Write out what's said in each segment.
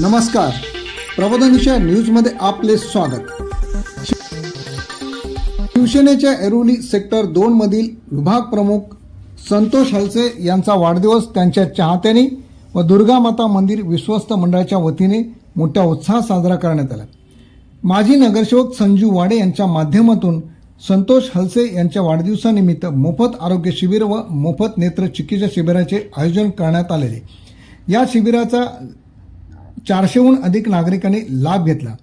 नमस्कार. प्रबोधनच्या न्यूजमध्ये आपले स्वागत. शिवसेनेच्या एरोली सेक्टर दोन मधील विभाग प्रमुख संतोष हलसे यांचा वाढदिवस त्यांच्या चाहत्यांनी व दुर्गा माता मंदिर विश्वस्त मंडळाच्या वतीने मोठ्या उत्साहात साजरा करण्यात आला. माजी नगरसेवक संजू वाडे यांच्या माध्यमातून संतोष हलसे यांच्या वाढदिवसानिमित्त मोफत आरोग्य शिबिर व मोफत नेत्र चिकित्सा शिबिराचे आयोजन करण्यात आलेले. या शिबिराचा चारशेहून अधिक नागरिकांनी लाभ घेतला.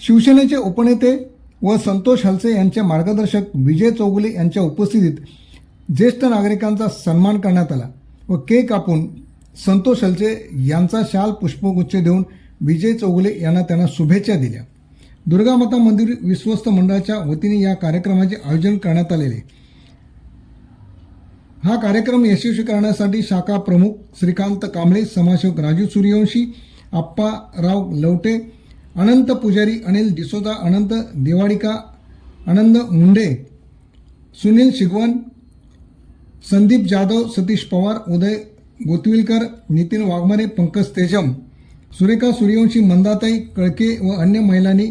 शिवसेनेचे उपनेते व संतोष हलसे यांचे मार्गदर्शक विजय चौगुले यांच्या उपस्थितीत ज्येष्ठ नागरिकांचा सन्मान करण्यात आला व केक कापून संतोष हलसे यांचा शाल पुष्पगुच्छ देऊन विजय चौगुले यांना त्यांना शुभेच्छा दिल्या. दुर्गामाता मंदिर विश्वस्त मंडळाच्या वतीने या कार्यक्रमाचे आयोजन करण्यात आलेले. हा कार्यक्रम यशस्वी करण्यासाठी शाखा प्रमुख श्रीकांत कांबळे समाजसेवक राजू सूर्यवंशी आप्पाराव लवटे अनंत पुजारी अनिल डिसोदा अनंत दिवाडिका आनंद मुंडे सुनील शिगवण संदीप जाधव सतीश पवार उदय गोतविलकर नितीन वाघमारे पंकज तेजम सुरेखा सूर्यवंशी मंदाताई कळके व अन्य महिलांनी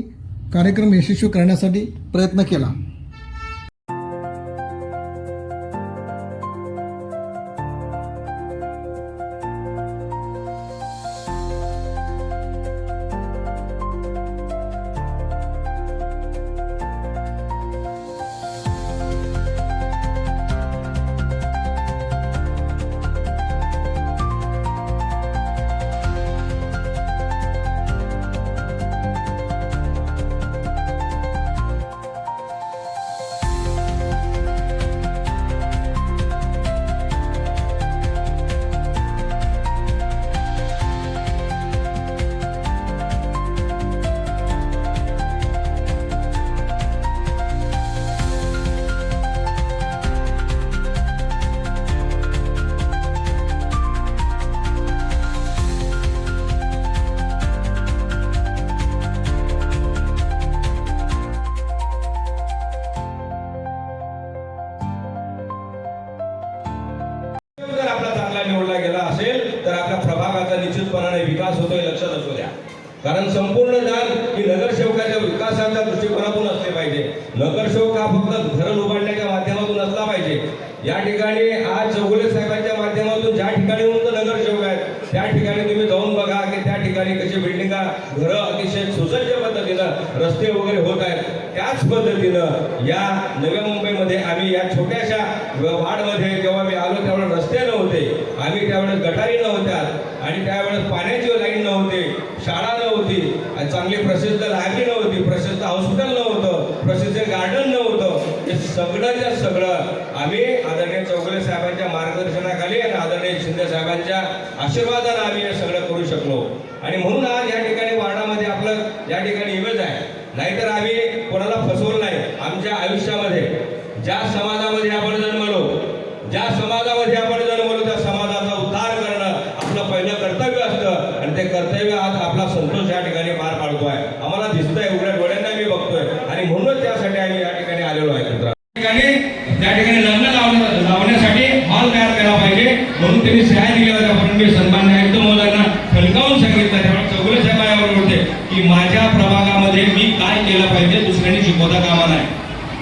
कार्यक्रम यशस्वी करण्यासाठी प्रयत्न केला. विकासाच्या दृष्टिकोनातून असले पाहिजे. नगरसेवक हा फक्त धरण उभारण्याच्या माध्यमातून असला पाहिजे. या ठिकाणी आज चौगुले साहेबांच्या माध्यमातून ज्या ठिकाणी नगरसेवक आहेत त्या ठिकाणी तुम्ही जाऊन बघा की त्या ठिकाणी कशी बिल्डिंगा घरं अतिशय सुसज्ज पद्धतीनं रस्ते वगैरे होत आहेत. त्याच पद्धतीनं या नव्या मुंबईमध्ये आम्ही या छोट्याशा वाडमध्ये जेव्हा मी आलो त्यावेळेस रस्ते नव्हते. आम्ही त्यावेळेस गटारी नव्हत्या आणि त्यावेळेस पाण्याची लाईन नव्हते. शाळा आणि चांगली प्रसिद्ध लायब्ररी नव्हती प्रसिद्ध हॉस्पिटल नव्हतं प्रसिद्ध गार्डन नव्हतं. हे सगळंच्या सगळं आम्ही आदरणीय चौगले साहेबांच्या मार्गदर्शनाखाली आणि आदरणीय शिंदे साहेबांच्या आशीर्वादानं आम्ही हे सगळं करू शकलो. आणि म्हणून आज या ठिकाणी वार्डामध्ये आपलं या ठिकाणी इमेज आहे नाहीतर आम्ही कोणाला फसवलं नाही आमच्या आयुष्यामध्ये ज्या समाजामध्ये आपण जन्मलो ज्या समाजामध्ये आपण जन्मलो त्या समाजाचा उद्धार करणं आपलं पहिलं कर्तव्य असतं आणि ते कर्तव्य आज आपला संतोष या ठिकाणी पार पाडतोय आम्हाला दिसतंय उघड्या डोळ्यांना मी बघतोय आणि म्हणूनच त्यासाठी आम्ही या ठिकाणी आलेलो आहे मित्रांनो. त्या ठिकाणी त्या ठिकाणी लग्न लावण्या लावण्यासाठी हॉल तयार केला पाहिजे म्हणून त्यांनी सह्या दिल्या होत्या पण मी सन्मान आयुक्त महोदयांना ठणकावून सांगितलं त्यामुळे चौगुले साहेब माझ्यावर होते की माझ्या प्रभागामध्ये मी काय केलं पाहिजे दुसऱ्यांनी शिकवता कामा नाही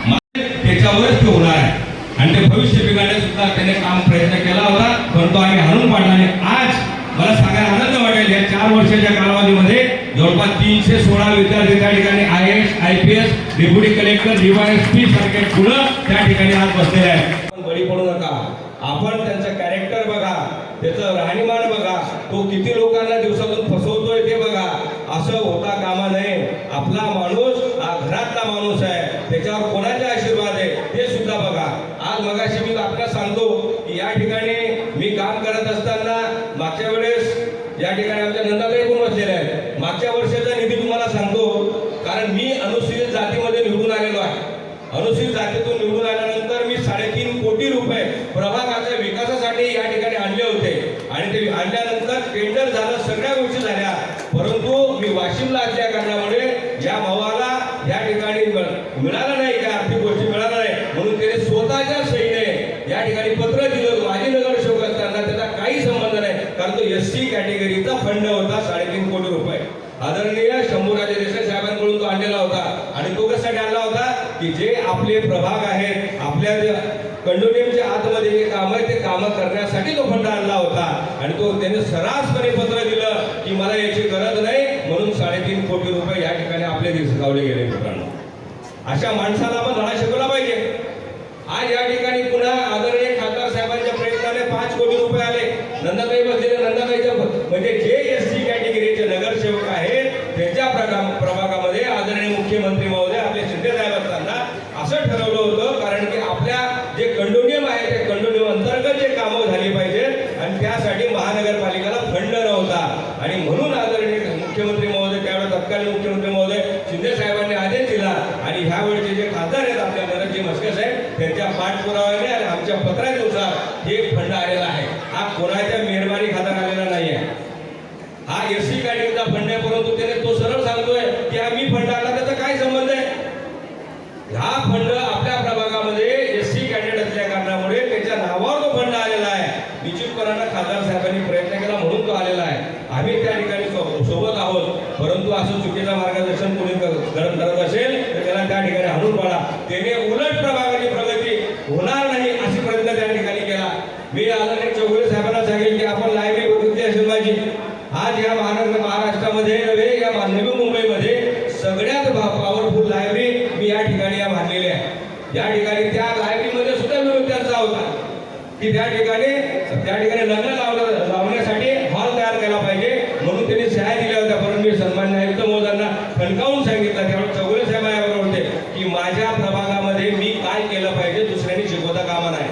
मा- त्याच्यावरच ते होणार आहे. आणि ते भविष्य बिघाडण्यास सुद्धा त्याने काम प्रयत्न केला होता परंतु आम्ही हाणून पाडला आणि आज मला सांगायला आनंद वाटेल या चार वर्षाच्या कालावधीमध्ये जवळपास तीनशे सोळा विद्यार्थी त्या ठिकाणी I S I P S deputy collector DYSP सारखे पुढं त्या ठिकाणी आज बसलेले आहेत. बळी पडू नका. आपण त्यांचं कॅरेक्टर बघा त्याचं राहणीमान बघा. तो किती लोकांना दिवसातून फसवतोय ते बघा. असं होता कामा नये. आपला माणूस माणूस आहे. त्याच्यावर कोणाचे आशीर्वाद आहे ते सुद्धा बघा. आज मगाशी मी आपल्याला सांगतो की या ठिकाणी मी काम करत असताना मागच्या वेळेस या ठिकाणी आमच्या नंदाताई पण बसलेले आहेत. मागच्या वर्षाचा निधी तुम्हाला सांगतो कारण मी अनुसूचित जातीमध्ये निवडून आलेलो आहे. अनुसूचित जातीतून निवडून आल्यानंतर मी साडेतीन कोटी रुपये प्रभागाच्या विकासासाठी या ठिकाणी आणले होते. आणि ते आणल्यानंतर टेंडर झालं सगळ्या गोष्टी झाल्या परंतु मी वाशिमला असल्या कारणामुळे या भावाला या ठिकाणी मिळ- मिळालं नाही त्या आर्थिक गोष्टी मिळाल्या नाही म्हणून त्याने स्वतःच्या सहीने या ठिकाणी पत्र दिलं माझी नगरसेवक असताना त्याचा काही संबंध नाही कारण तो एस सी कॅटेगरीचा फंड होता साडेतीन कोटी रुपये जे प्रभाग आहेत आपल्या कंडोनियमच्या आतमध्ये जे काम आहे ते कामं करण्यासाठी तो फंड आणला होता. आणि तो त्याने सरासपणे पत्र दिलं की मला याची गरज नाही म्हणून साडेतीन कोटी रुपये या ठिकाणी आपले दिसगावले गेले मित्रांनो. अशा माणसाला आपण धडा शिकवला पाहिजे. आज या ठिकाणी पुन्हा आदरणीय खासदार साहेबांच्या प्रयत्नाने पाच कोटी रुपये आले. नंदाताई बसलेले नंदाताईच्या म्हणजे जे एस टी कॅटेगरीचे नगरसेवक आहेत त्यांच्या प्रगा- प्रभागामध्ये आदरणीय मुख्यमंत्री महोदय आपले शिंदे साहेब असताना असं ठरवलं होतं कारण की आपल्या जे कंडोनियम आहे ते कंडोनियम अंतर्गत जे कामं झाली पाहिजेत आणि त्यासाठी महानगरपालिकेला फंड नव्हता. आणि म्हणून आदरणीय मुख्यमंत्री महोदय त्यावेळेस तत्कालीन मुख्यमंत्री महोदय शिंदे साहेबांनी आदेश दिला आणि ह्या वेळचे जे खासदार आहेत आपल्या नरजी मस्के साहेब त्यांच्या पाठपुराव्याने आणि आमच्या पत्रानुसार हे फंड आलेला आहे हा कोणाच्या मेहरबानी खात्यात आलेला नाही आहे हा एस सी कॅटेगरीचा फंड आहे परंतु त्याने तो सरळ सांगतोय की हा मी फंड आला त्याचा काय संबंध आहे हा फंड आपल्या प्रभागामध्ये एस सी कॅन्डिडेट असल्या कारणामुळे त्याच्या नावावर तो फंड आलेला आहे निश्चितपणानं खासदार साहेबांनी प्रयत्न केला म्हणून तो आलेला आहे आम्ही त्या ठिकाणी सो- सोबत आहोत परंतु असं चुकीचं मार्गदर्शन कोणी क- करत करत असेल तर त्याला त्या ठिकाणी हाणून पाडा त्याने उलट प्रभागाची प्रगती होणार नाही अशी प्रयत्न त्या ठिकाणी केला मी आदरणीय चौगुले साहेबांना सांगेल की आपण लायब्ररी बघितली असेल माझी आज या महाराष्ट्र महाराष्ट्रामध्ये नव्हे या मानवी मुंबईमध्ये सगळ्यात पॉवरफुल लायब्ररी मी या ठिकाणी या मानलेली आहे. या ठिकाणी त्या लायब्ररीमध्ये सुद्धा विरोध त्यांचा होता. की त्या ठिकाणी त्या ठिकाणी लग्न लावलं लावण्यासाठी हॉल तयार केला पाहिजे म्हणून त्यांनी सह्या दिल्या होत्या परंतु मी सन्मान्य आयुक्त महोदयांना ठणकावून सांगितलं त्यावेळेस चौगुले साहेब माझ्याबरोबर होते की माझ्या प्रभागामध्ये मी काय केलं पाहिजे दुसऱ्यांनी शिकवता कामा नाही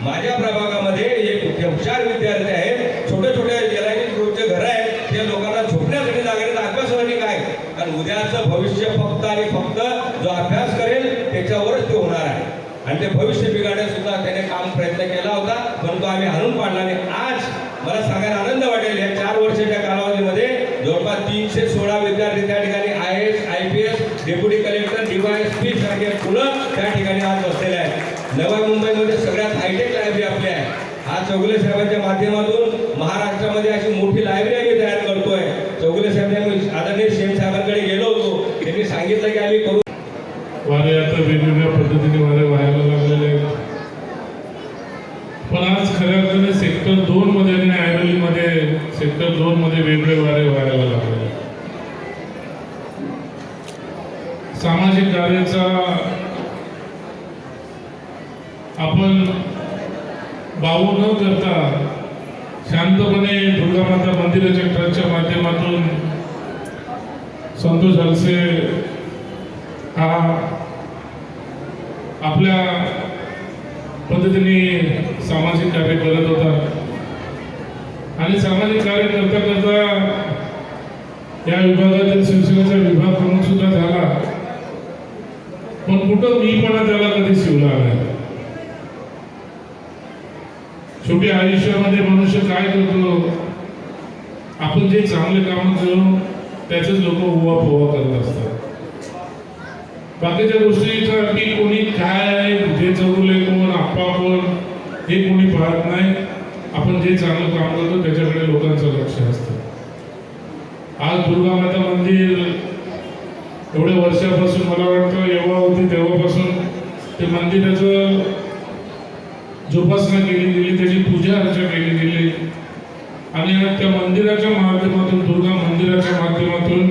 माझ्या प्रभागामध्ये एक हुशार विद्यार्थी आहेत छोटे छोटे एलआयटी ग्रुपचे घर आहेत त्या लोकांना झोपण्यासाठी जागा नाही, तर अभ्यासासाठी काय कारण उद्याचं भविष्य फक्त आणि फक्त जो अभ्यास करेल त्याच्यावरच ते होणार आहे. आणि ते भविष्य बिघाडण्यास सुद्धा त्याने काम प्रयत्न केला होता परंतु आम्ही हाणून पाडला नाही. आज मला सांगायला आनंद वाटेल या चार वर्षाच्या कालावधीमध्ये जवळपास तीनशे सोळा विद्यार्थी त्या ठिकाणी I S I P S deputy collector DYSP सारखे मुलं त्या ठिकाणी आज बसलेले आहेत. नव्या मुंबईमध्ये सगळ्यात हायटेक लायब्ररी आपली आहे. आज चौगुले साहेबांच्या माध्यमातून महाराष्ट्रामध्ये अशी मोठी लायब्ररी आम्ही तयार करतोय चौगुले साहेब आम्ही आदरणीय सीएम साहेबांकडे गेलो होतो त्यांनी सांगितलं की आम्ही करू वारे आता वेगवेगळ्या पद्धतीने वारे व्हायला लागलेले आहेत पण आज खऱ्या अर्थाने सेक्टर दोन मध्ये आणि ऐरोलीमध्ये सेक्टर दोन मध्ये वेगळे वारे व्हायला लागले. सामाजिक कार्याचा आपण बाऊ न करता शांतपणे दुर्गामाता मंदिराच्या ट्रस्टच्या माध्यमातून संतोष हलसे हा आपल्या पद्धतीने सामाजिक कार्य करत होता आणि सामाजिक कार्य करता करता या विभागातील शिवसेनेचा विभाग प्रमुख सुद्धा झाला. पण कुठं मी पण त्याला कधी शिवला नाही. शेवटी आयुष्यामध्ये मनुष्य काय करतो? आपण जे चांगले काम करू त्याचेच लोक उवा पोवा करत असतात. बाकीच्या गोष्टीसाठी कोणी काय आहे जे चौरले कोण आप्पा कोण हे कोणी पाहत नाही. आपण जे चांगलं काम करतो त्याच्याकडे लोकांचं लक्ष असतं. आज दुर्गा माता मंदिर एवढ्या वर्षापासून मला वाटतं एव्हा होती तेव्हापासून ते मंदिराचं जोपासना केली गेली त्याची पूजा अर्चा केली गेली. आणि आज त्या मंदिराच्या माध्यमातून दुर्गा मंदिराच्या माध्यमातून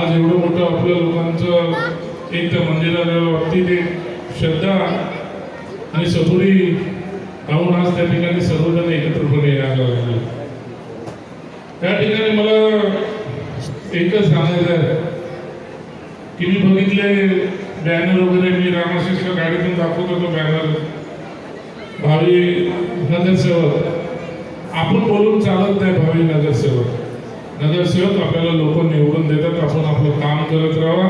आज एवढं मोठं आपल्या लोकांचं एक त्या मंदिराच्या बाबतीत एक श्रद्धा आणि सबुरी राहून आज त्या ठिकाणी सर्वजण एकत्रपणे यायला लागले? त्या ठिकाणी मला एकच सांगायचं आहे. की मी बघितले बॅनर वगैरे? मी रामाशिषच्या गाडीतून दाखवत होतो बॅनर भावी नगरसेवक. आपण बोलून चालत नाही भावी नगरसेवक. नगरसेवक आपल्याला लोक निवडून देतात. आपण आपलं काम करत राहा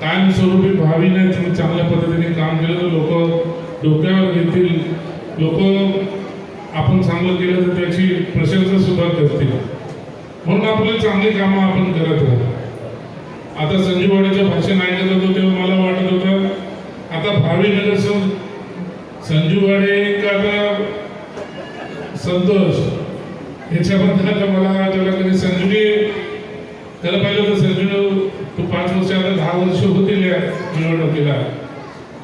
कायमस्वरूपी भावी नाही तुम्ही चांगल्या पद्धतीने काम केलं तर लोक डोक्यावर घेतील लोक आपण चांगलं केलं तर त्याची प्रशंसा सुद्धा करतील. म्हणून आपले चांगली कामं आपण करत राहतो आता संजीववाडीचं भाषण ऐकत होतो तेव्हा मला वाटत होतं आता भावी नगरसेवक संजू वाडे का आता संतोष ह्याच्याबद्दल आता मला त्याला कधी संजूने त्याला पाहिलं तर संजू तू पाच वर्ष आता दहा वर्ष होतील या निवडणुकीला.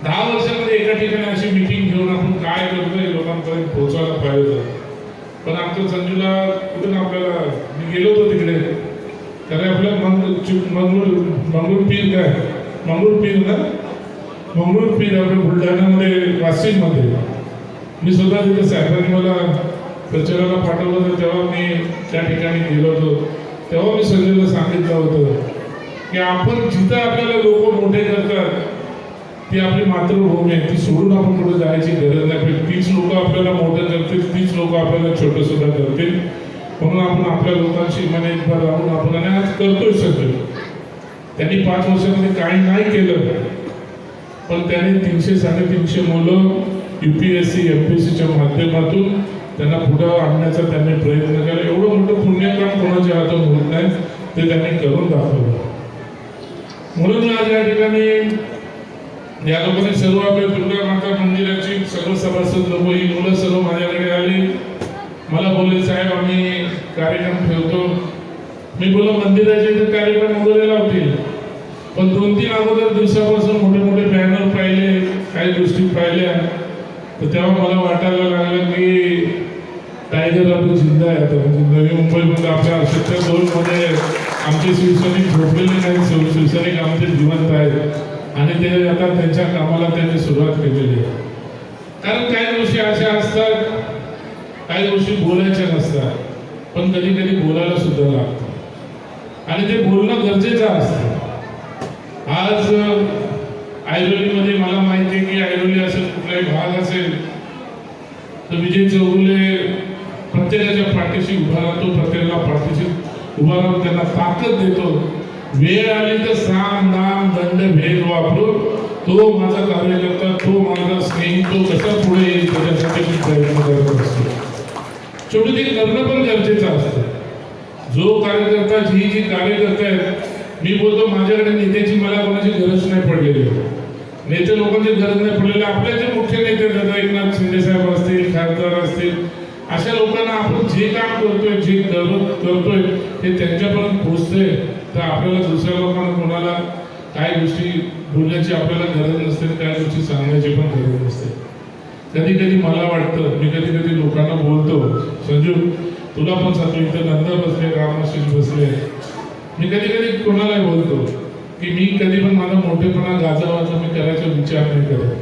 दहा वर्षामध्ये एका ठिकाणी अशी मिटिंग घेऊन आपण काय करतोय लोकांपर्यंत पोहोचवायला पाहिजे होतं. पण आमच्या संजूला कुठून आपल्याला मी गेलो होतो तिकडे. कारण आपल्या मंग मंगळूर मंगळूर पीर काय? मंगळूर पीर ना? मंगळूर पीर आपल्या बुलढाण्यामध्ये वाशिममध्ये. मी स्वतः तिथे साहेबांनी मला प्रचाराला पाठवलं होतं. तेव्हा मी त्या ठिकाणी गेलो होतो. तेव्हा मी संजयला सांगितलं होतं की आपण जिथं आपल्याला लोक मोठे करतात ती आपली मातृभूमी आहे. ती सोडून आपण कुठे जायची गरज नाही. पण तीच लोक आपल्याला मोठं करतील तीच लोक आपल्याला छोटं सुद्धा करतील. म्हणून आपण आपल्या लोकांशी मने एकदा राहून आपण आणि आज करतोय सगळं. त्यांनी पाच वर्षामध्ये काही नाही केलं. पण त्याने तीनशे साडेतीनशे मुलं U P S C M P S सीच्या माध्यमातून त्यांना पुढं आणण्याचा त्यांनी प्रयत्न केला. एवढं मोठं पुण्यक्रम कोणाच्या हातून होत नाही ते त्यांनी करून दाखवलं. म्हणून आज या ठिकाणी या लोकांनी सर्व आपल्या दुर्गा माता मंदिराची सर्व सभासद लोक ही मुलं सर्व माझ्याकडे आली. मला बोलले साहेब आम्ही कार्यक्रम ठेवतो. मी बोललो मंदिराचे तर कार्यक्रम वगैरे लावतील पण दोन तीन अगोदर दिवसापासून मोठे मोठे बॅनर पाहिले काही गोष्टी पाहिल्या. तर तेव्हा मला वाटायला लागलं की टायगर आपण जिंदा आहे. आता म्हणजे नवी मुंबईमध्ये म्हणजे आपल्या सत्तर दोनमध्ये म्हणजे आमचे शिवसैनिक झोपलेले नाही शिवसैनिक आमचे जिवंत आहेत. आणि ते आता त्यांच्या कामाला त्यांनी सुरुवात केलेली आहे. कारण काही गोष्टी अशा असतात काही गोष्टी बोलायच्या नसतात पण कधी कधी बोलायला सुद्धा लागतं. आणि ते बोलणं गरजेचं असतं. आज ऐरोलीमध्ये मला माहिती आहे की ऐरोली असेल कुठलाही भाग असेल तर विजय चौगुले प्रत्येकाच्या पाठीशी उभा राहतो प्रत्येकाला पाठीशी उभा राहून त्यांना ताकद देतो. वेळ आली तर साम नाम दंड भेद वापरून तो माझा कार्यकर्ता तो माझा स्नेही तो कसा पुढे येईल त्याच्यासाठी मी प्रयत्न करत असतो. शेवटी ते करणं पण गरजेचं असतं. जो कार्यकर्ता जी जी कार्यकर्ता आहेत मी बोलतो माझ्याकडे नेत्याची मला कोणाची गरज नाही पडलेली. नेते लोकांची गरज नाही पडलेली. आपले जे मुख्य नेते दादा एकनाथ शिंदे साहेब असतील खासदार असतील अशा लोकांना आपण जे काम करतोय जे करतोय ते त्यांच्यापर्यंत पोहोचते तर आपल्याला दुसऱ्या लोकांना कोणाला काय गोष्टी बोलण्याची आपल्याला गरज नसते काही गोष्टी सांगण्याची पण गरज नसते. कधी कधी मला वाटतं मी कधी कधी लोकांना बोलतो संजू तुला पण सांगतो इथं नंदा बसले रामशिष बसले. मी कधी कधी कोणालाही बोलतो की मी कधी पण माझा मोठेपणा गाजावाचा मी करायचा विचार नाही करत.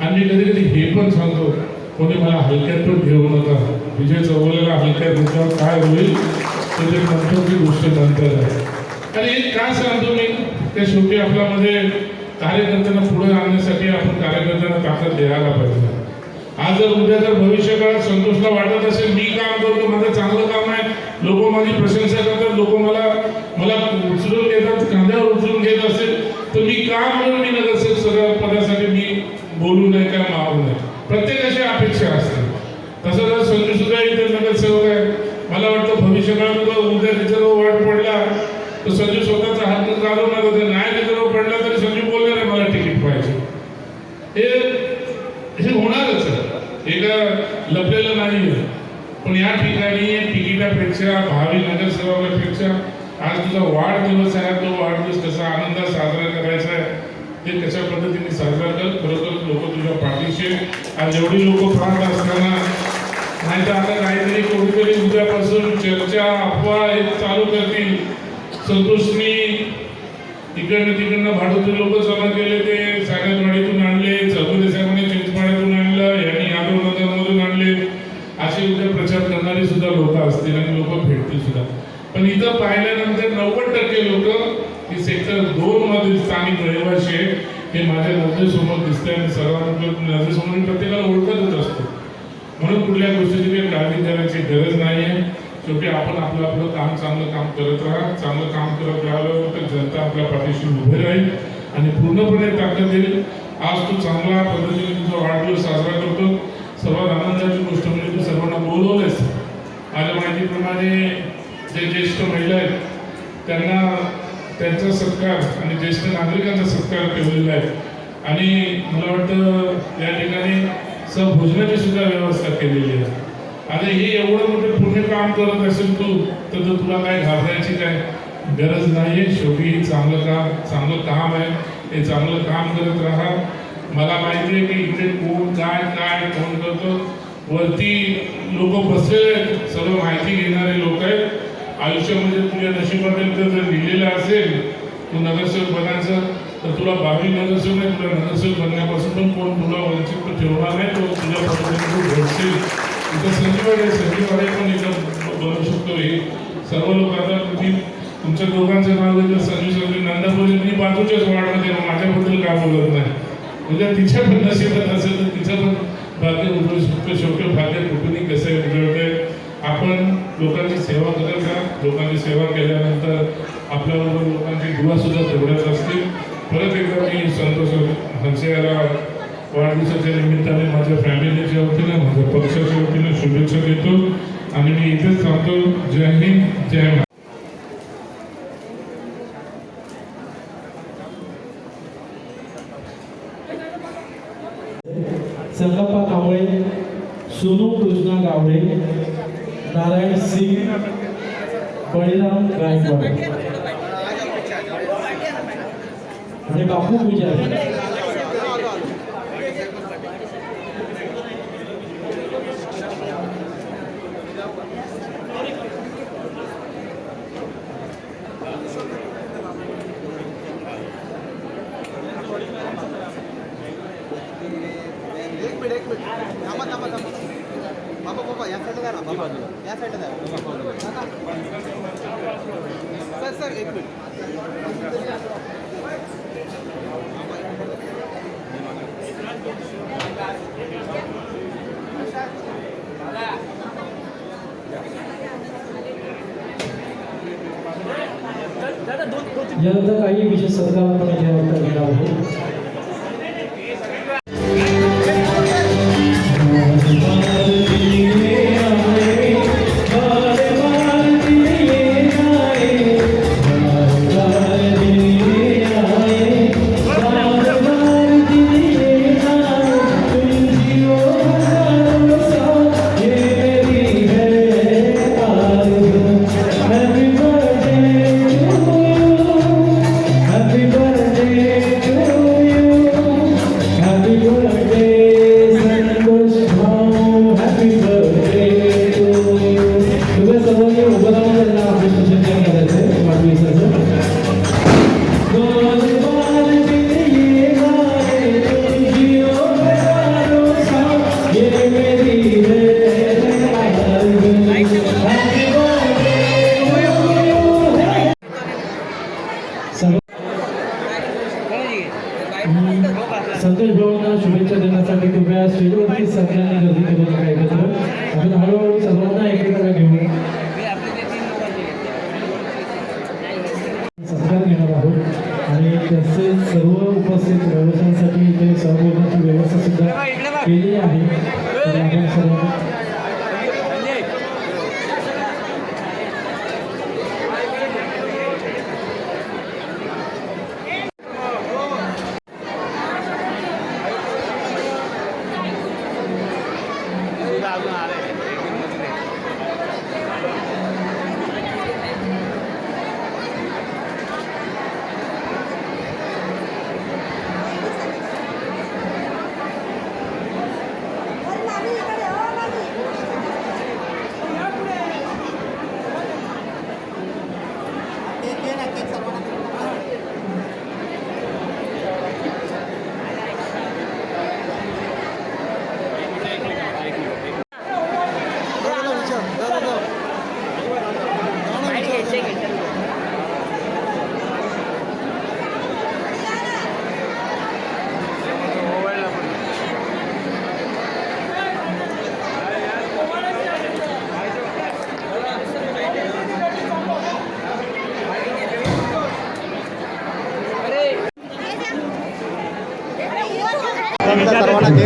आणि मी कधी कधी हे पण सांगतो कोणी मला हलक्यात पण घेऊ नका. विजय चौगुलेला हलक्यात घेतल्यावर काय होईल? तर ते नंतरची गोष्ट नंतर आहे. आणि काय सांगतो मी त्या शेवटी आपल्यामध्ये कार्यकर्त्यांना पुढे आणण्यासाठी आपण कार्यकर्त्यांना ताकद द्यायला पाहिजे. आज जर उद्या जर भविष्यकाळात संतोषला वाटत असेल मी काम करतो माझं चांगलं काम आहे लोक माझी प्रशंसा करतात लोक मला मला उचलून घेतात कांद्यावर उचलून घेत असेल तर मी का म्हणून मी नगरसेवक सगळ्या पदासाठी मी बोलू नये काय मागू नये. प्रत्येकाची अपेक्षा असते. तसं जर संजू सुद्धा इथे नगरसेवक आहे मला वाटतं भविष्यकाळात उद्या रिझर्व वाढ पडला तर संजू स्वतःचा हात चालवणार होते नाही रिझर्व पडला तरी संजू बोलणार आहे मला तिकीट पाहिजे हे हे होणारच आहे एका लपलेलं नाही पण या ठिकाणी पेक्षा भावी नगरसेवकापेक्षा आज तुझा वाढदिवस आहे तो वाढदिवस कसा आनंदात साजरा करायचा आहे ते कशा पद्धतीने साजरा कर खरोखर लोक तुझ्या पाठीशी आज एवढी लोक पाहत असताना नाही तर आता काहीतरी कोणीतरी उद्यापासून चर्चा अफवा हे चालू करतील. संतोषनी इकडनं तिकडनं भाडोत्री लोक जमा केले ते सागरवाडीतून आणले चौधरी साहेबांनी चिंचपाड्यातून आणलं यांनी यादव नगरमधून आणले असे उद्या मध्ये सुद्धा लोक असतील आणि लोक भेटतील सुद्धा. पण इथं पाहिल्यानंतर नव्वद टक्के लोक ही सेक्टर दोन मधील स्थानिक रहिवासी आहेत. हे माझ्या नजरेसमोर दिसतंय आणि सर्वांकडून नजरेसमोर मी प्रत्येकाला ओळखतच असतो. म्हणून कुठल्या गोष्टीची काही काळजी करायची गरज नाही आहे शेवटी आपण आपलं आपलं काम चांगलं काम करत राहा. चांगलं काम करत राहिलं तर जनता आपल्या पाठीशी उभे राहील आणि पूर्णपणे ताकद देईल. आज तू चांगला पद्धतीने तुझा वाढदिवस साजरा करतो. सर्वात आनंदाची गोष्ट म्हणजे तू सर्वांना बोलवलेस माझ्या माहितीप्रमाणे जे ज्येष्ठ महिला आहेत त्यांना त्यांचा सत्कार आणि ज्येष्ठ नागरिकांचा सत्कार ठेवलेला आहे. आणि मला वाटतं या ठिकाणी सहभोजनाची सुद्धा व्यवस्था केलेली आहे. आता हे एवढं मोठं पुण्य काम करत असेल तू तर तुला काय घाबरायची काय गरज नाही आहे शेवटी हे चांगलं काम चांगलं काम आहे. हे चांगलं काम करत राहा. मला माहिती आहे की इथे कोण काय काय कोण करतो. वरती लोक बसले सर्व माहिती घेणारे लोक आहेत. आयुष्यामध्ये तुझ्या नशिबामध्ये जर लिहिलेलं असेल तू नगरसेवक बनायचं तर तुला बावी नगरसेवक नाही तुला नगरसेवक बनण्यापासून पण कोण तुला वंचित ठेवणार नाही तो तुझ्या पद्धतीने तू घडशील इथं आहे संजीवाडे पण इथं बनवू शकतो हे. सर्व लोक आता तुम्ही तुमच्या दोघांचं नाव घेतलं संजू संजू नंदापुरी मी बाजूच्याच वार्डमध्ये माझ्याबद्दल काय बोलत नाही. म्हणजे तिच्या पण नशिबात असेल तर तिचं पण भाग्य उजळू शकतो शेवटी भाग्य कुठूनही कसं आहे आपण लोकांची सेवा करत का लोकांची सेवा केल्यानंतर आपल्याबरोबर लोकांची दुवा सुद्धा तेवढ्याच असतील. परत एकदा मी संतोष हंसे याला वाढदिवसाच्या निमित्ताने माझ्या फॅमिलीच्या वतीने माझ्या पक्षाच्या वतीने शुभेच्छा देतो. आणि मी इथेच सांगतो जय हिंद जय महाराष्ट्र. संगप्पा कांबळे सोनू कृष्णा गावडे नारायण सिंग बळीराम गायकवाड. साईडला द्या सर सर एक मिनिट यानंतर काही विशेष सत्कार आपण इथे वाटप केला आहोत.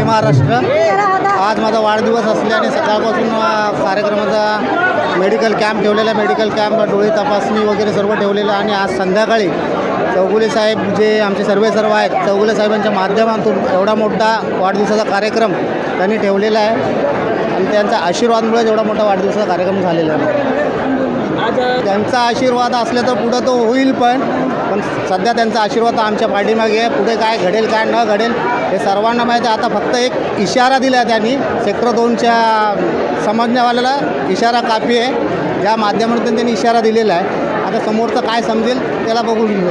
महाराष्ट्र. आज माझा वाढदिवस असल्याने सकाळपासून कार्यक्रमाचा मेडिकल कॅम्प ठेवलेला आहे मेडिकल कॅम्प डोळे तपासणी वगैरे सर्व ठेवलेलं आहे आणि आज संध्याकाळी चौगुले साहेब जे आमचे सर्वे सर्व आहेत चौगुले साहेबांच्या माध्यमातून एवढा मोठा वाढदिवसाचा कार्यक्रम त्यांनी ठेवलेला आहे. आणि त्यांच्या आशीर्वादमुळे एवढा मोठा वाढदिवसाचा कार्यक्रम झालेला आहे. त्यांचा आशीर्वाद असला तर पुढं तो होईल पण पण सध्या त्यांचा आशीर्वाद आमच्या पाठीमागे आहे. पुढे काय घडेल काय न घडेल हे सर्वांना माहिती आहे. आता फक्त एक इशारा दिला आहे त्यांनी. सेक्टर दोनच्या समजण्यावाल्याला इशारा कापी आहे. ज्या माध्यमातून त्यांनी इशारा दिलेला आहे. आता समोरचं काय समजेल त्याला बघून घेऊ